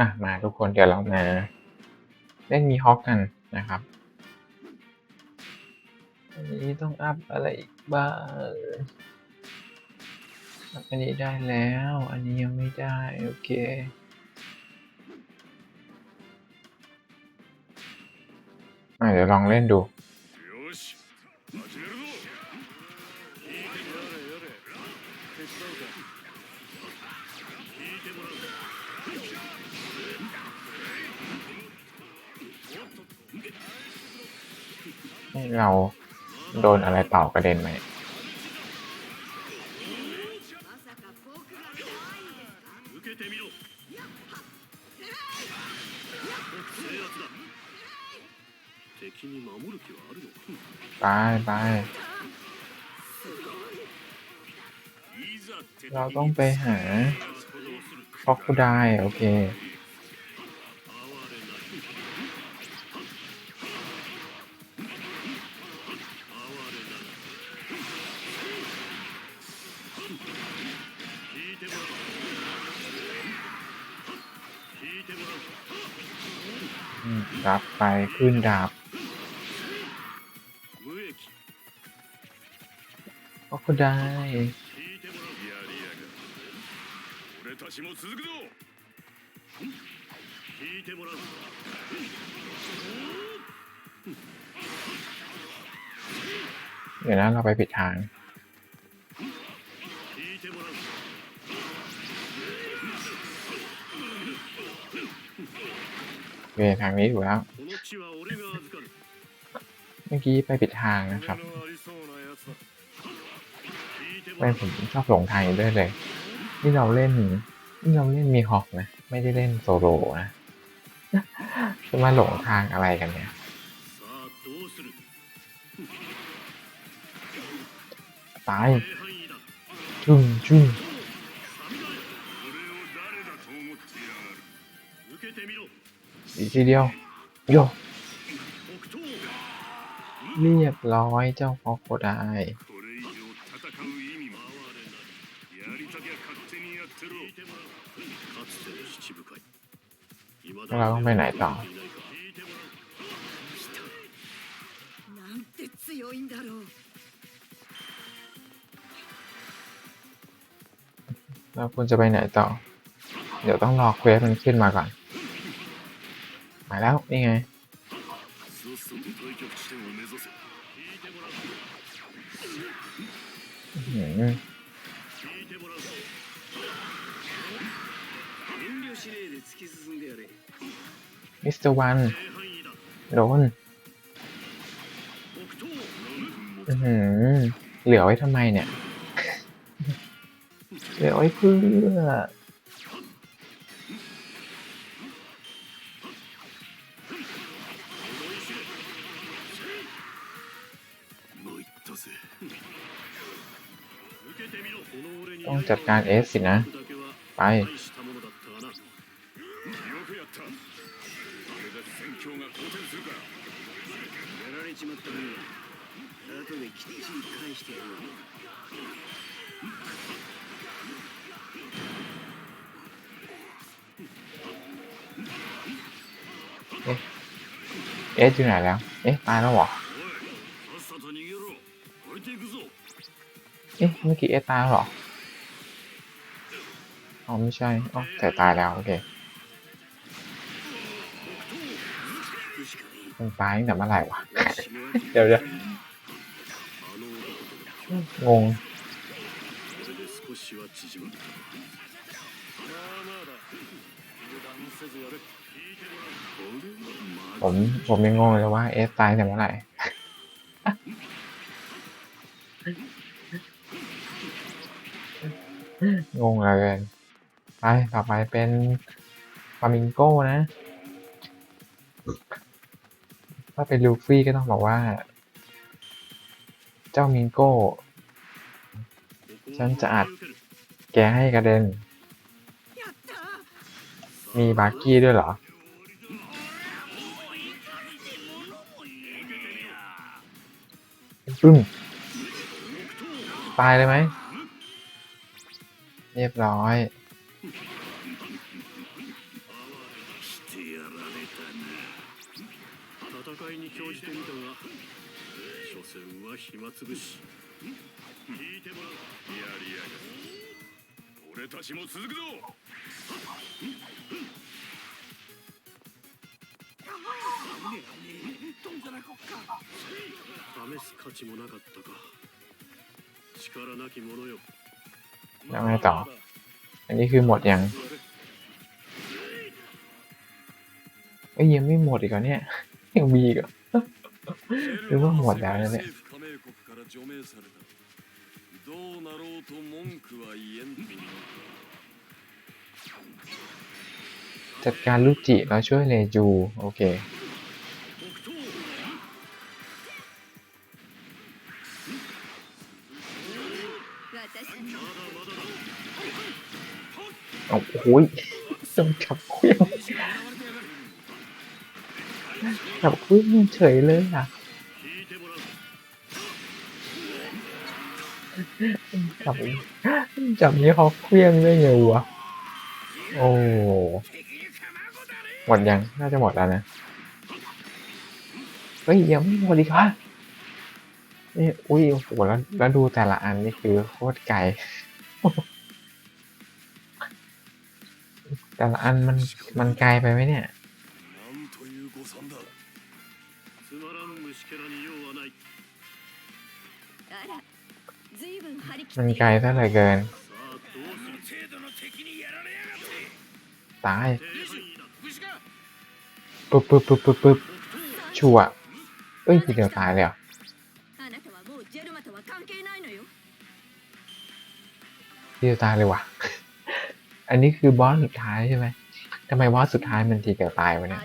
อะมาทุกคนเดี๋ยวเรามาเล่นมีฮอคกันนะครับอันนี้ต้องอัพอะไรอีกบ้างอัพอันนี้ได้แล้ว อันนี้ยังไม่ได้ โอเคอะเดี๋ยวลองเล่นดู เราโดนอะไรเป่ากระเด็นไหมไปไปเราต้องไปหาฟอกคูได้โอเค ดับไปขึ้นดาบโอ้ก็ได้เดี๋ยวนะเราไปผิดทาง เคทางนี้อยู่แล้ว เมื่อกี้ไปผิดทางนะครับไม่ผมชอบหลงทางด้วยเลย นี่เราเล่นนี่เราเล่นมีฮอกนะ ไม่ได้เล่นโซโลนะจะมาหลงทางอะไรกันเนี่ยตายจุ้งจุ้ง อีกทีเดียว โยเรียบร้อยเจ้าฟอกโคไดเราต้องไปไหนต่อเราควรจะไปไหนต่อ เดี๋ยวต้องรอเควสมันขึ้นมาก่อน มาแล้วนี่ไงมิสเตอร์วันโดนเหลือไว้ทำไมเนี่ย เหลือไว้เพื่อ ต้องจัดการเอสสินะ ไป เอ๊ะอยู่ไหนแล้ว เอ๊ะ ตายแล้วเหรอ เอ๊ะ เมื่อกี้เอ๊ะตายแล้วเหรอ อ๋อไม่ใช่อ๋อแต่ตายแล้ว โอเคมันตายตั้งแต่เมื่อไหร่วะ เดี๋ยวเดี๋ยวงงผมผมยังงงเลยว่าเอสตายแต่เมื่อไหร่งงอะไรกัน ไป ต่อไปเป็นฟามิงโก้นะ ถ้าเป็นลูฟี่ก็ต้องบอกว่า เจ้ามิงโก้ ฉันจะอัดแกให้กระเด็น มีบาร์กี้ด้วยเหรอ ปึ้งตายเลยไหม เรียบร้อย 哀れにしてやられたな。戦いに興じてみたが所詮は暇つぶし。聞いてもらう。やりやが俺たちも続くぞ。どんじゃらこっか。試す価値もなかったか。力なき者よ。やめた。 อันนี้คือหมดยังไอ้ยังไม่หมดอีกเหรอเนี่ยยังมีอีกเหรอหรือว่าหมดแล้วเนี่ยจัดการลูกจิแล้วช่วยเลจู โอเค เอาโอ้ยส่งจับเครื่องจับเครื่องเฉยเลยอะจับจับนี้เขาเครื่องได้ไงวะโอ้หมดยังน่าจะหมดแล้วนะเฮ้ยยังไม่หมดอีกวะนี่อุ้ยโอ้โหแล้วแล้วดูแต่ละอันนี่คือโคตรไกล แต่ละอันมันมันไกลไปไหมเนี่ยมันไกลซะเหลืเกิน ตายปุ๊บปุ๊บปุ๊บปุ๊บปึ๊บชัวเอ้ยทีเดียวตายเลยเหรอทีเดียวตายเลยว่ะ อันนี้คือบอสสุดท้ายใช่ไหมทำไมบอสสุดท้ายมันทีเกิดตายวะเนี่ย